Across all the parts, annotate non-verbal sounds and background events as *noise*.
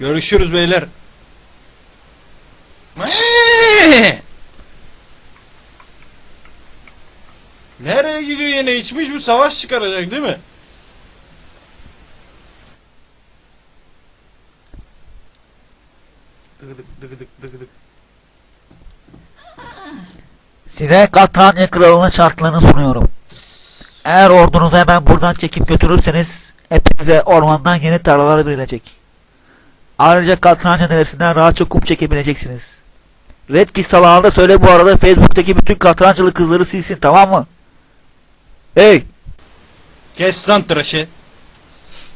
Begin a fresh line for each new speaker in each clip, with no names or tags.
Görüşürüz beyler. Nereye gidiyor yine? İçmiş bu savaş çıkaracak değil mi? Dıgıdık dıgıdık dıgıdık.
Size Katranya Kralı'nın şartlarını sunuyorum. Eğer ordunuzu hemen buradan çekip götürürseniz hepinize ormandan yeni tarlalar verilecek. Ayrıca Katranya neresinden rahatça kup çekebileceksiniz. Red Kit salağına da söyle bu arada Facebook'taki bütün Katrancalı kızları silsin tamam mı? Hey!
Kes lan tıraşı.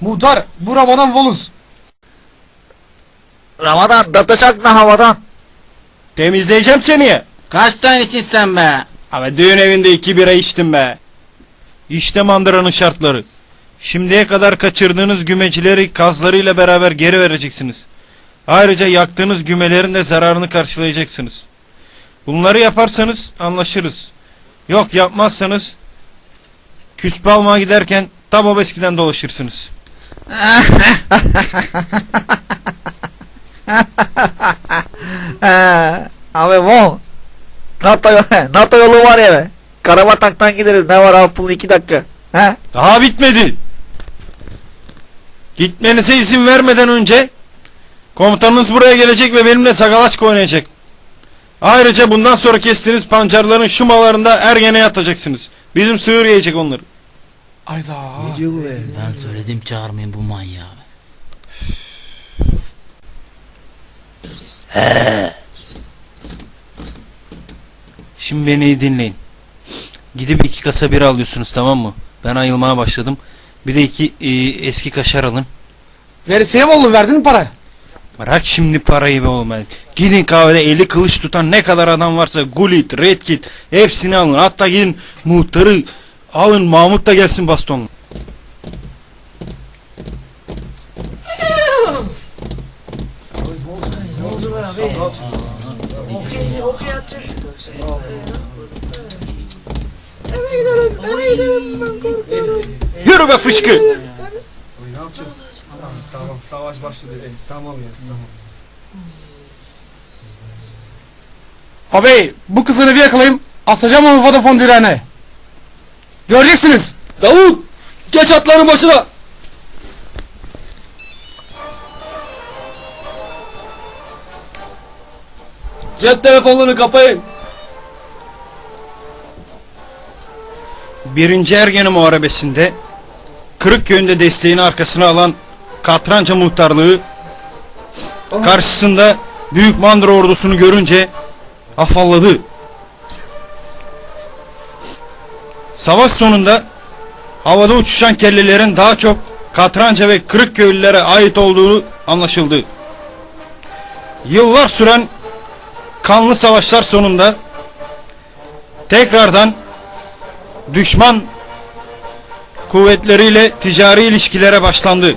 Muhtar bu Ramazan Voluz.
Ramadan dataşak da havadan.
Temizleyeceğim seni ya.
Kaç tanesin sen be?
Ama düğün evinde iki bira içtim be. İşte mandıranın şartları. Şimdiye kadar kaçırdığınız gümecileri kazlarıyla beraber geri vereceksiniz. Ayrıca yaktığınız gümelerin de zararını karşılayacaksınız. Bunları yaparsanız anlaşırız. Yok yapmazsanız küspe almaya giderken tabab eskiden dolaşırsınız. *laughs*
Abi bu. NATO, NATO yolu var ya be. Karabatak'tan gideriz. Ne var abi pul 2 dakika. He?
Daha bitmedi. Gitmenize izin vermeden önce komutanınız buraya gelecek ve benimle sagalaç oynayacak. Ayrıca bundan sonra kestiğiniz pancarların şumalarında ergene yatacaksınız. Bizim sığır yiyecek onları.
Ayda.
Ben söyledim çağırmayın bu manyağı.
Şimdi beni iyi dinleyin. Gidip iki kasa bira alıyorsunuz tamam mı? Ben ayılmaya başladım. Bir de iki e, eski kaşar alın.
Veresiye mi oldu verdin mi para?
Bırak şimdi parayı be oğlum. hadi. Gidin kahvede eli kılıç tutan ne kadar adam varsa Gullit, Red Kit hepsini alın. Hatta gidin muhtarı alın Mahmut da gelsin bastonla. Yürü be fışkı.
Tamam savaş başladı. tamam ya tamam. Abi bu kızını bir yakalayayım. Asacağım onu Vodafone direğine. Göreceksiniz.
Davut! Geç atların başına! Cep telefonlarını kapayın.
Birinci Ergene Muharebesi'nde Kırıkköy'ünde desteğini arkasına alan Katranca muhtarlığı karşısında Büyük Mandıra ordusunu görünce afalladı. Savaş sonunda havada uçuşan kellelerin daha çok Katranca ve Kırıkköylülere ait olduğu anlaşıldı. Yıllar süren kanlı savaşlar sonunda tekrardan düşman kuvvetleriyle ticari ilişkilere başlandı.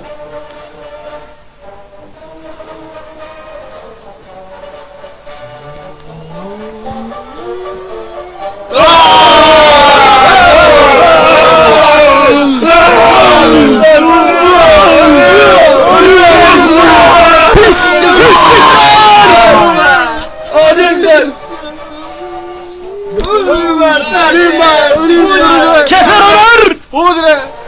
Udre!